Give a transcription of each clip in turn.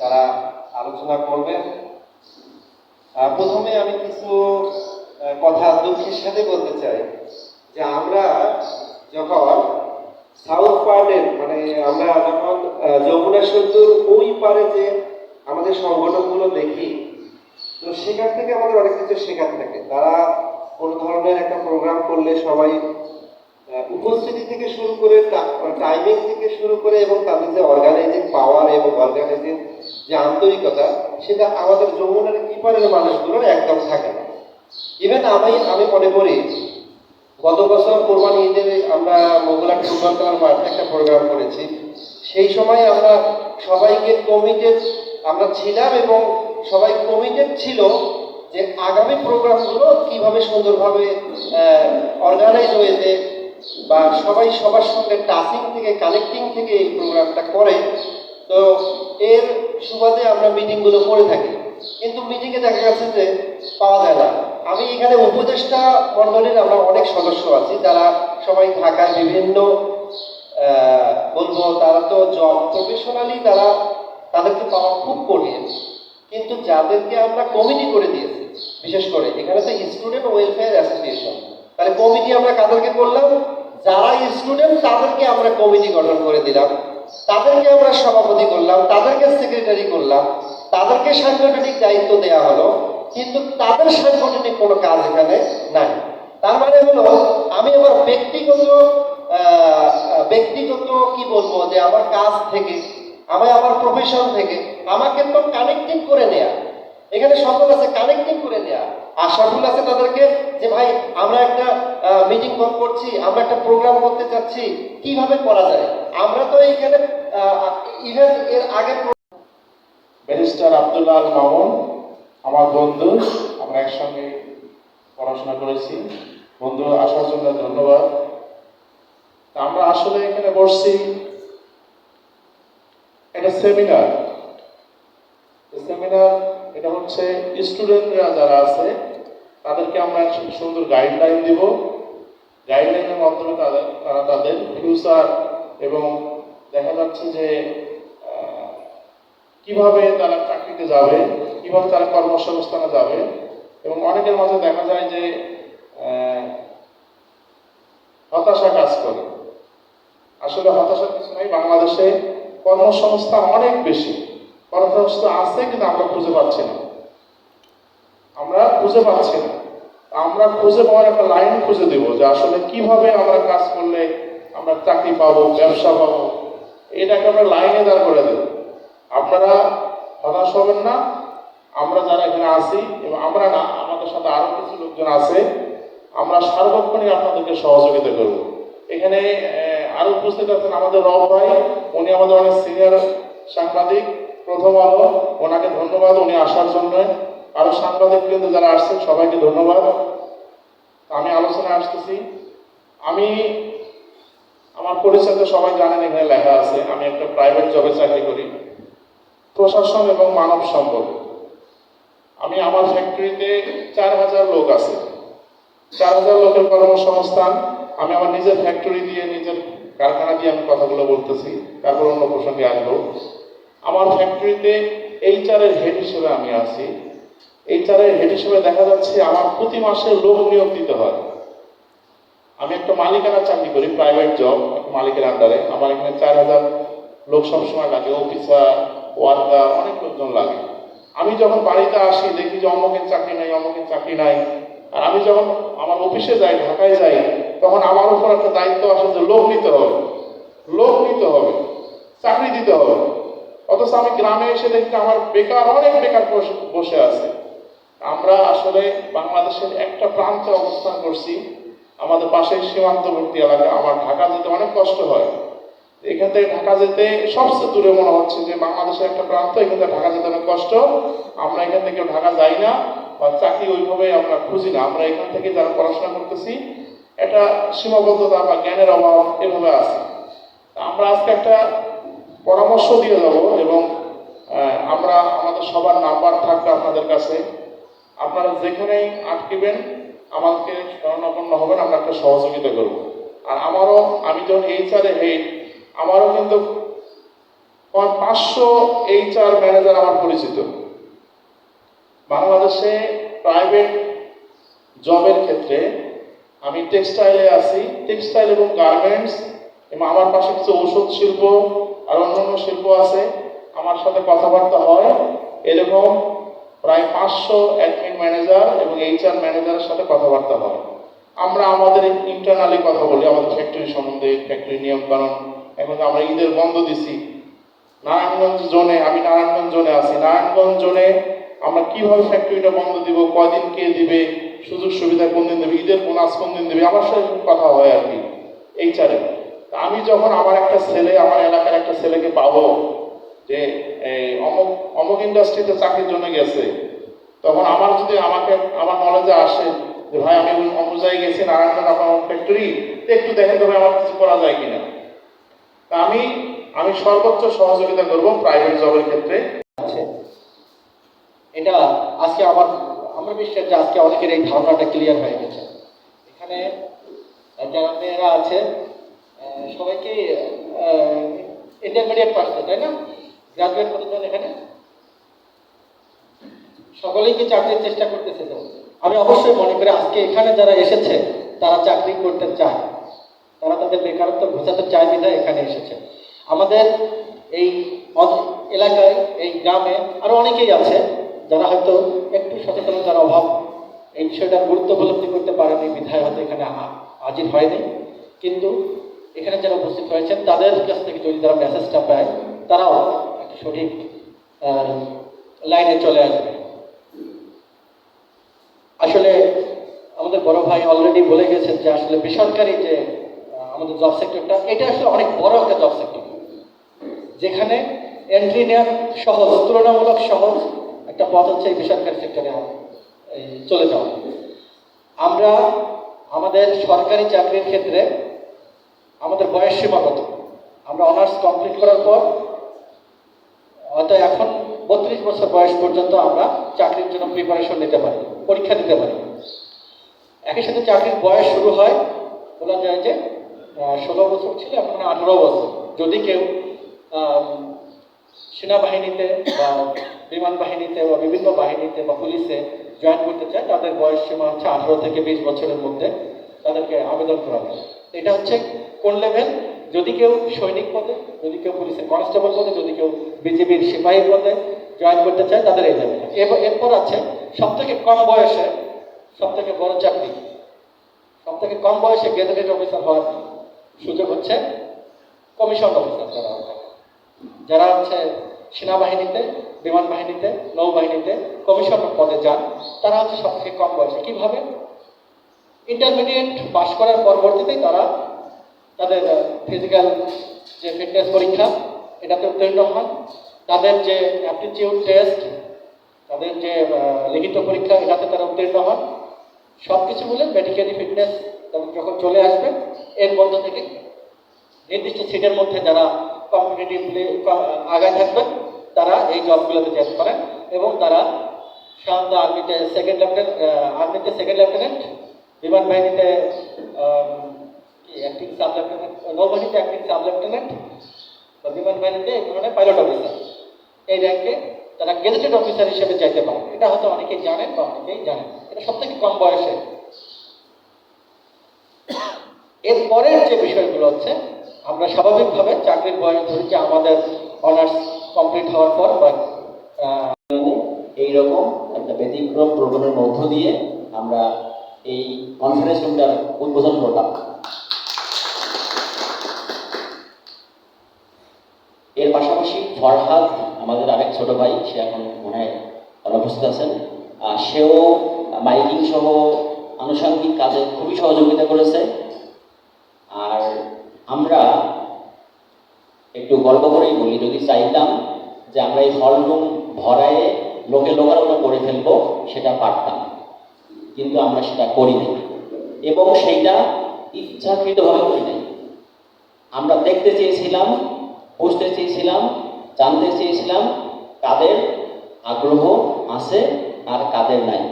যারা আলোচনা করবেন প্রথমে আমি কিছু কথা দুঃখের সাথে বলতে চাই যে আমরা যখন সাউথ পার্টের মানে আমরা যখন যমুনা সেতুর ওই পারে যে আমাদের সংগঠনগুলো দেখি, তো সেখান থেকে আমাদের অনেক কিছু শেখার থাকে। তারা কোনো ধরনের একটা প্রোগ্রাম করলে সবাই উপস্থিতি থেকে শুরু করে টাইমিং থেকে শুরু করে এবং তাদের যে অর্গানাইজিং পাওয়ার এবং অর্গানাইজিং যে আন্তরিকতা, সেটা আমাদের যমুনার ইপারের মানুষগুলোর একদম থাকে না। ইভেন আমি আমি মনে করি, গত বছর কোরবানি ঈদে আমরা মোগলাট ফুটবল মাঠে একটা প্রোগ্রাম করেছি। সেই সময় আমরা সবাইকে কমিটেড আমরা ছিলাম এবং সবাই কমিটেড ছিল যে আগামী প্রোগ্রামগুলো কীভাবে সুন্দরভাবে অর্গানাইজ হয়েছে বা সবাই সবার সঙ্গে টাচিং থেকে কানেক্টিং থেকে এই প্রোগ্রামটা করে, তো এর সুবাদে আমরা মিটিংগুলো করে থাকি। কিন্তু মিটিংয়ে দেখা গেছে যে পাওয়া যায় না। আমি এখানে উপদেষ্টা মণ্ডলীর আমরা অনেক সদস্য আছি, যারা সবাই ঢাকার বিভিন্ন বলব তারা তো জব প্রফেশনালি তারা তাদেরকে পাওয়া খুব কঠিন। কিন্তু যাদেরকে আমরা কমিটি করে দিয়েছি, বিশেষ করে এখানে তো স্টুডেন্ট ওয়েলফেয়ার অ্যাসোসিয়েশন তাহলে কমিটি আমরা কাদেরকে করলাম? যারা স্টুডেন্ট তাদেরকে আমরা কমিটি গঠন করে দিলাম। তাদেরকে আমরা সভাপতি করলাম, তাদেরকে সেক্রেটারি করলাম, তাদেরকে সাংগঠনিক দায়িত্ব দেওয়া হলো, কিন্তু তাদের সাংগঠনিক কোনো কাজ এখানে নাই। তার মানে হলো, আমি আমার ব্যক্তিগত ব্যক্তিগত কি বলব, যে আমার কাজ থেকে, আমি আমার প্রফেশন থেকে, আমাকে তো কানেক্টিং করে নেয়া। এখানে সকল আছে কানেক্টিং করে নেয়া। আশাফুল আছে তাদেরকে যে, ভাই, আমরা একটা মিটিং করছি, আমরা একটা প্রোগ্রাম করতে চাচ্ছি, কীভাবে করা যায়? আমরা তো এইখানে ইভেন এর আগে ব্যারিস্টার আব্দুল্লাহ আল মামুন, আমার বন্ধু, আমরা একসঙ্গে পড়াশোনা করেছি। বন্ধু আসার জন্য ধন্যবাদ। তা আমরা আসলে এখানে বসছি এটা সেমিনার সেমিনার হচ্ছে স্টুডেন্টরা যারা আছে, তাদেরকে আমরা সুন্দর গাইডলাইন দিব। গাইডলাইনের মাধ্যমে তাদের, তারা তাদের ফিউচার এবং দেখা যাচ্ছে যে কীভাবে তারা চাকরিতে যাবে, কীভাবে তারা কর্মসংস্থানে যাবে এবং অনেকের মাঝে দেখা যায় যে হতাশা কাজ করে। আসলে হতাশার কিছু নাই, বাংলাদেশে কর্মসংস্থান অনেক বেশি। কর্মসংস্থান আছে কিন্তু আমরা খুঁজে পাচ্ছি না। আমরা খুঁজে পাচ্ছি না। আমরা খুঁজে পাওয়ার একটা লাইন খুঁজে দেব যে আসলে কীভাবে আমরা কাজ করলে আমরা চাকরি পাবো ব্যবসা পাবো। এটাকে আমরা লাইনে দাঁড় করে দেব। আপনারা হতাশ হবেন না। আমরা যারা এখানে আছি এবং আমরা না আমাদের সাথে আরও কিছু লোকজন আছে আমরা সার্বক্ষণিক আপনাদেরকে সহযোগিতা করব। এখানে আহ, আরও উপস্থিত আছেন আমাদের রব ভাই। উনি আমাদের অনেক সিনিয়র সাংবাদিক। প্রথম আলো ওনাকে ধন্যবাদ উনি আসার জন্য। আরও সাংবাদিক কিন্তু যারা আসছেন, সবাইকে ধন্যবাদ। আমি আলোচনায় আসতেছি। আমি আমার পরিচয় তো সবাই জানেন, এখানে লেখা আছে, আমি একটা প্রাইভেট জবে চাকরি করি। প্রশাসন এবং মানব সম্পদ। আমি আমার ফ্যাক্টরিতে চার হাজার লোক আছে। চার হাজার লোকের কর্মসংস্থান আমি আমার নিজের ফ্যাক্টরি দিয়ে, নিজের কারখানা দিয়ে আমি কথাগুলো বলতেছি। তারপর অন্য প্রসঙ্গে আসব। আমার ফ্যাক্টরিতে এইচআরের হেড হিসেবে আমি আছি। এইচআরের হেড হিসেবে দেখা যাচ্ছে আমার প্রতি মাসে লোক নিয়োগ দিতে হয়। আমি একটা মালিকানা চাকরি করি প্রাইভেট জব মালিকের আন্ডারে আমার এখানে চার হাজার লোক সবসময় লাগে অফিসার ওয়ার্কার অনেক লোকজন লাগে। আমি যখন বাড়িতে আসি, দেখি যে অমুকের চাকরি নাই, অমুকের চাকরি নাই। আর আমি যখন আমার অফিসে যাই, ঢাকায় যাই, তখন আমার উপর একটা দায়িত্ব আসে যে লোক নিতে হবে। লোক নিতে হবে, চাকরি দিতে হবে। অথচ আমি গ্রামে এসে দেখি আমার বেকার, অনেক বেকার বসে আছে। আমরা আসলে বাংলাদেশের একটা প্রান্তে অবস্থান করছি। আমাদের পাশের সীমান্তবর্তী এলাকা। আমার ঢাকা যেতে অনেক কষ্ট হয়। এখান থেকে ঢাকা যেতে সবচেয়ে দূরে মনে হচ্ছে যে বাংলাদেশের একটা প্রান্ত, এখান থেকে ঢাকা যেতে অনেক কষ্ট। আমরা এখান থেকে ঢাকা যাই না বা চাকরি ওইভাবে আমরা খুঁজি না। আমরা এখান থেকে যারা পড়াশোনা করতেছি, একটা সীমাবদ্ধতা বা জ্ঞানের অভাব এভাবে আছে। আমরা আজকে একটা পরামর্শ দিয়ে যাব এবং আমরা আমাদের সবার নাম্বার থাকবে আপনাদের কাছে। আপনারা যেখানেই আটকিবেন, আমাকে শরণাপন্ন হবেন, আমরা একটা সহযোগিতা করব। আর আমারও, আমি যখন এইচআরে হেড আমারও কিন্তু পাঁচশো এইচআর ম্যানেজার আমার পরিচিত। বাংলাদেশে প্রাইভেট জবের ক্ষেত্রে আমি টেক্সটাইলে আছি। টেক্সটাইল এবং গার্মেন্টস এবং আমার পাশে কিছু ঔষধ শিল্প আর অন্যান্য শিল্প আছে। আমার সাথে কথাবার্তা হয়। এরকম প্রায় পাঁচশো অ্যাডমিন ম্যানেজার এবং এইচআর ম্যানেজারের সাথে কথাবার্তা হয়। আমরা আমাদের ইন্টারনালি কথা বলি, আমাদের ফ্যাক্টরি সম্বন্ধে ফ্যাক্টরি নিয়ম কানুন এখন আমরা ঈদের বন্ধ দিছি। নারায়ণগঞ্জ জোনে, আমি নারায়ণগঞ্জ জোনে আছি। নারায়ণগঞ্জ জোনে আমরা কীভাবে ফ্যাক্টরিটা বন্ধ দিব, কয়দিন কে দিবে, সুযোগ সুবিধা কোন দিন দেবে, ঈদের বোনাস কোন দিন দেবে, আমার সাথে কথা হয় আর কি এইচারে আমি যখন আমার একটা ছেলে, আমার এলাকার একটা ছেলেকে পাবো যে, এই অমুক অমুক ইন্ডাস্ট্রিতে চাকরির জন্য গেছে। তখন আমার যদি আমাকে, আমার নলেজে আসে যে, ভাই, আমি জায়গায় গেছি, নারায়ণগঞ্জ আপনার ফ্যাক্টরি একটু দেখেন তো ভাই, আমার কিছু করা যায় কিনা। তা আমি আমি সর্বোচ্চ সহযোগিতা করব প্রাইভেট জবের ক্ষেত্রে। আছে এটা আজকে আমার, আমরা বিশ্বাস যে আজকে অনেকের এই ধারণাটা ক্লিয়ার হয়ে গেছে। এখানে যারা মেয়েরা আছে সবাইকে ইন্টারমিডিয়েট পাস তাই না? গ্রাজুয়েট কতজন এখানে। সকলেই কি চাকরির চেষ্টা করতেছে তো আমি অবশ্যই মনে করি আজকে এখানে যারা এসেছে, তারা চাকরি করতে চায়। তারা তাদের বেকারত্ব ঘোষাতে চায় বিধায় এখানে এসেছে। আমাদের এই এলাকায়, এই গ্রামে আরও অনেকেই আছে, যারা হয়তো একটু সচেতনতার অভাব, এই বিষয়টার গুরুত্ব উপলব্ধি করতে পারেনি বিধায়, হয়তো এখানে হাজির হয়নি। কিন্তু এখানে যারা উপস্থিত হয়েছেন, তাদের কাছ থেকে যদি তারা মেসেজটা পায়, তারাও সঠিক লাইনে চলে আসবে। আসলে আমাদের বড় ভাই অলরেডি বলে গেছেন যে আসলে বেসরকারি যে আমাদের জব সেক্টরটা এটা আসলে অনেক বড় একটা জব সেক্টর যেখানে এন্ট্রি নেওয়ার সহজ, তুলনামূলক সহজ একটা পথ হচ্ছে এই বেসরকারি সেক্টরে চলে যাওয়া। আমরা আমাদের সরকারি চাকরির ক্ষেত্রে আমাদের বয়স সীমা কত? আমরা অনার্স কমপ্লিট করার পর হয়তো এখন বত্রিশ বছর বয়স পর্যন্ত আমরা চাকরির জন্য প্রিপারেশন নিতে পারি, পরীক্ষা দিতে পারি। একই সাথে চাকরির বয়স শুরু হয়, বলা যায় যে ষোলো বছর ছিল, এখন আঠারো বছর। যদি কেউ সেনাবাহিনীতে বা বিমান বাহিনীতে বা বিভিন্ন বাহিনীতে বা পুলিশে জয়েন করতে চায়, তাদের বয়স সীমা হচ্ছে আঠারো থেকে বিশ বছরের মধ্যে তাদেরকে আবেদন করা হয়। এটা হচ্ছে কোন লেভেল যদি কেউ সৈনিক পদে, যদি কেউ পুলিশের কনস্টেবল পদে, যদি কেউ বিজেপির সিপাহী পদে জয়েন করতে চায়, তাদের এই লেভেল এরপর আছে সব থেকে কম বয়সে সব থেকে বড় চাকরি। সব থেকে কম বয়সে গেজেটেড অফিসার হওয়ার সুযোগ হচ্ছে কমিশন অফিসার যারা যারা হচ্ছে সেনাবাহিনীতে বিমান বাহিনীতে নৌবাহিনীতে কমিশন পদে যান, তারা হচ্ছে সব থেকে কম বয়সে। কীভাবে? ইন্টারমিডিয়েট পাশ করার পরবর্তীতেই তারা তাদের ফিজিক্যাল যে ফিটনেস পরীক্ষা, এটাতে উত্তীর্ণ হন। তাদের যে অ্যাপটিটিউড টেস্ট তাদের যে লিখিত পরীক্ষা, এটাতে তারা উত্তীর্ণ হন। সব কিছু বলে মেডিকেলি ফিটনেস যখন চলে আসবে, এর মধ্য থেকে নির্দিষ্ট সিটের মধ্যে যারা কম্পিটিটিভলি আগায় থাকবেন তারা এই জবগুলোতে যেতে করেন এবং তারা সাধারণত আর্মিতে সেকেন্ড লেফটেন্যান্ট আর্মিতে সেকেন্ড লেফটেন্যান্ট বিমান বাহিনীতে অ্যাক্টিং সাব লেফটেন্যান্ট নৌবাহিনীতে অ্যাক্টিং সাব লেফটেন্যান্ট বা বিমান বাহিনীতে এই ধরনের পাইলট অফিসার এই র্যাঙ্কে তারা গেজেটেড অফিসার হিসেবে যেতে পারে। এটা হয়তো অনেকেই জানেন বা অনেকেই জানেন এটা সব থেকে কম বয়সে। এর পরের যে বিষয়গুলো হচ্ছে, আমরা স্বাভাবিকভাবে চাকরির বয়স ধরি যে আমাদের অনার্স কমপ্লিট হওয়ার পর, বা এইরকম একটা ব্যতিক্রম প্রোগ্রামের মধ্য দিয়ে আমরা এই কনফারেন্স রুমটার উদ্বোধন করলাম এর পাশাপাশি ফরহাদ, আমাদের আরেক ছোট ভাই, সে এখন মনে হয় অনুপস্থিত আছেন। সেও মাইকিং সহ আনুষঙ্গিক কাজে খুবই সহযোগিতা করেছে। আর আমরা একটু গল্প করেই বলি, যদি চাইতাম যে আমরা এই হল রুম ভরায়ে লোকে লোকারণ্য করে ফেলব, সেটা পারতাম। কিন্তু আমরা সেটা করি নাই। এবং সেইটা ইচ্ছাকৃতভাবে করি নাই। আমরা দেখতে চেয়েছিলাম বুঝতে চেয়েছিলাম জানতে চেয়েছিলাম কাদের আগ্রহ আছে আর কাদের নাই।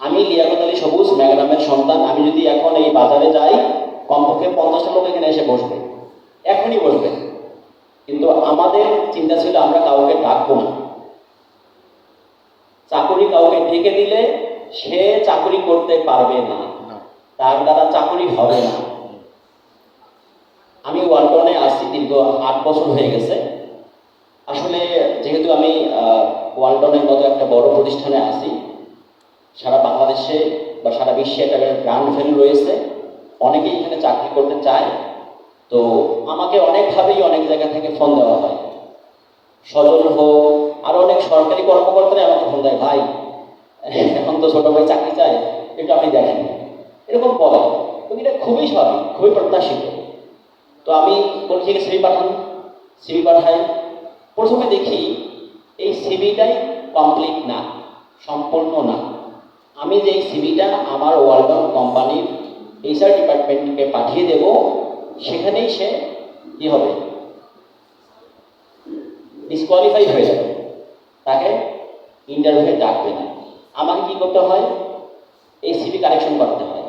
আমি লিয়াকত আলী সবুজ ম্যাগনামের সন্তান। আমি যদি এখন এই বাজারে যাই কমপক্ষে পঞ্চাশটা লোক এখানে এসে বসবে। এখনই বসবে। কিন্তু আমাদের চিন্তা ছিল আমরা কাউকে ডাকবো না। চাকুরি কাউকে ঢেকে দিলে সে চাকুরি করতে পারবে না। তার দ্বারা চাকুরি হবে না। আমি ওয়ালটনে আসছি দীর্ঘ আট বছর হয়ে গেছে। আসলে যেহেতু আমি ওয়ালটনের মতো একটা বড় প্রতিষ্ঠানে আছি, সারা বাংলাদেশে বা সারা বিশ্বে একটা ব্র্যান্ড ভ্যালু রয়েছে। অনেকেই এখানে চাকরি করতে চায়। তো আমাকে অনেকভাবেই অনেক জায়গা থেকে ফোন দেওয়া হয়। সজল হোক আরও অনেক সরকারি কর্মকর্তারা আমাকে ফোন দেয়, ভাই, এখন তো ছোট ভাই চাকরি চায়, একটু আপনি দেখেন। এরকম বলে। এটা খুবই স্বাভাবিক, খুবই প্রত্যাশিত। তো আমি কোন থেকে সিবি পাঠান সিবি পাঠাই। প্রথমে দেখি এই সিবিটাই কমপ্লিট না, সম্পূর্ণ না। আমি যে সিবিটা আমার ওয়ালটন কোম্পানির এইচআর ডিপার্টমেন্টকে পাঠিয়ে দেব, সেখানেই সে কি হবে? ডিসকোয়ালিফাই হয়ে যাবে। তাকে ইন্টারভিউ ডাকবে না। আমাকে কি করতে হয়? এই সিবি কালেকশন করতে হয়।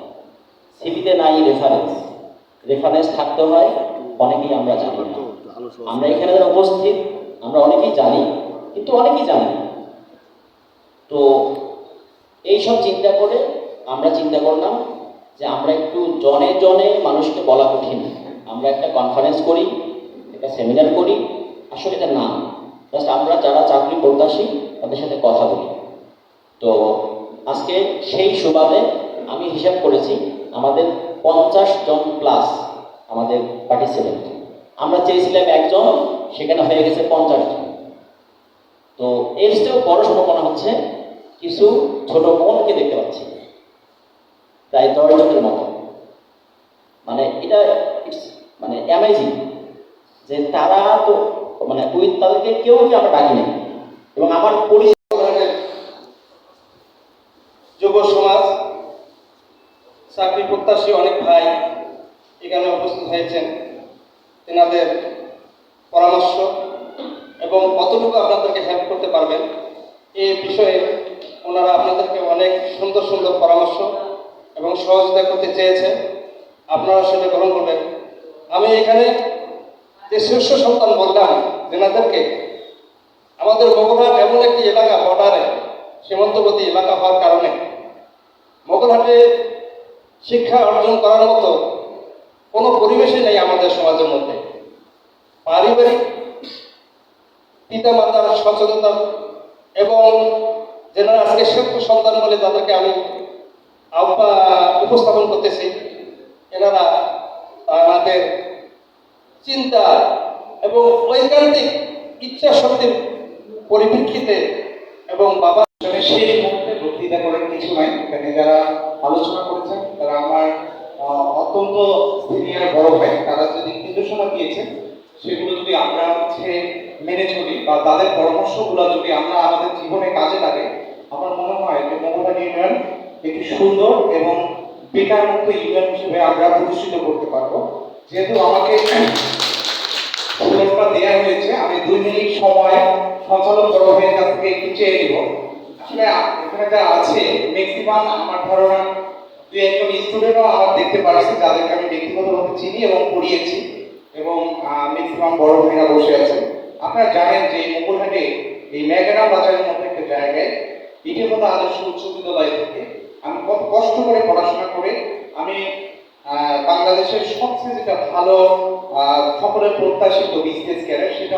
সিবিতে নাই রেফারেন্স রেফারেন্স থাকতে হয় অনেকেই আমরা জানি না। আমরা এখানে যারা উপস্থিত আমরা অনেকেই জানি কিন্তু অনেকেই জানি তো এইসব চিন্তা করে আমরা চিন্তা করলাম যে আমরা একটু জনে জনে মানুষকে বলা কঠিন। আমরা একটা কনফারেন্স করি একটা সেমিনার করি আসলে এটা না। জাস্ট আমরা যারা চাকরি প্রত্যাশী তাদের সাথে কথা বলি। তো আজকে সেই সুবাদে আমি হিসাব করেছি আমাদের পঞ্চাশ জন প্লাস আমাদের পার্টিসিপেন্ট আমরা চেয়েছিলাম একজন, সেখানে হয়ে গেছে পঞ্চাশ জন। তো এর চেয়েও বড় সম্ভাবনা হচ্ছে কিছু ছোট বোনকে দেখতে পাচ্ছি। প্রায় দশ জনের মতো। মানে এটা মানে অ্যামেজিং যে তারা তো মানে ওই তাদেরকে কেউ কি আমরা ডাকি নাই। এবং আমার পরিচিত ধরনের যুব সমাজ চাকরি প্রত্যাশী অনেক ভাই এখানে উপস্থিত হয়েছেন। তেনাদের পরামর্শ এবং কতটুকু আপনাদেরকে হেল্প করতে পারবেন এই বিষয়ে ওনারা আপনাদেরকে অনেক সুন্দর সুন্দর পরামর্শ এবং সহযোগিতা করতে চেয়েছেন। আপনারা সেটা গ্রহণ করবেন। আমি এখানে যে শীর্ষ সন্তান বললাম তেনাদেরকে আমাদের মোগলহাট এমন একটি এলাকা, বর্ডারে সীমান্তবর্তী এলাকা হওয়ার কারণে মোগলহাটে শিক্ষা অর্জন করার মতো কোনো পরিবেশই নেই আমাদের সমাজের মধ্যে। পারিবারিক পিতামাতার সচেতনতা এবং যেনারা আজকে শ্রেষ্ঠ সন্তান বলে তাদেরকে আমি উপস্থাপন করতেছি, এনারা আমাদের চিন্তা এবং ঐকান্তিক ইচ্ছা শক্তির পরিপ্রেক্ষিতে এবং বাবা সেই মুহূর্তে বক্তৃতা করার কিছু নাই। এখানে যারা আলোচনা করেছেন, তারা আমার অত্যন্ত সিনিয়র বড় ভাই, তারা যে দিক নির্দেশনা দিয়েছেন, সেগুলো যদি আমরা হচ্ছে মেনে চলি বা তাদের পরামর্শগুলো যদি আমরা আমাদের জীবনে কাজে লাগে, আমার মনে হয় যে মমতা ইউনিয়ন একটি সুন্দর এবং বেকার মুক্ত ইউনিয়ন হিসেবে আমরা প্রতিষ্ঠিত করতে পারব। যেহেতু আমাকে সুযোগটা দেওয়া হয়েছে, আমি দুই মিনিট সময় সঞ্চালক বড় কাছ থেকে একটু চেয়ে নিব। আসলে এখানে যা আছে, ম্যাক্সিমাম আমার ধারণা দুই একজন স্টুডেন্টও আমার দেখতে পারছি, যাদেরকে আমি ব্যক্তিগতভাবে চিনি এবং পড়িয়েছি এবং ম্যাক্সিমাম বড় ভাইরা বসে আছেন। আপনারা জানেন যে মুকুলহাটে এই মেঘারাম বাজারের মতো একটা জায়গায় ইতিমধ্যে আদর্শ উচ্চ বিদ্যালয় থেকে। আমি কত কষ্ট করে পড়াশোনা করে আমি বাংলাদেশের সবচেয়ে যেটা ভালো সকলের প্রত্যাশিত বিজনেস ক্যারিয়ার সেটা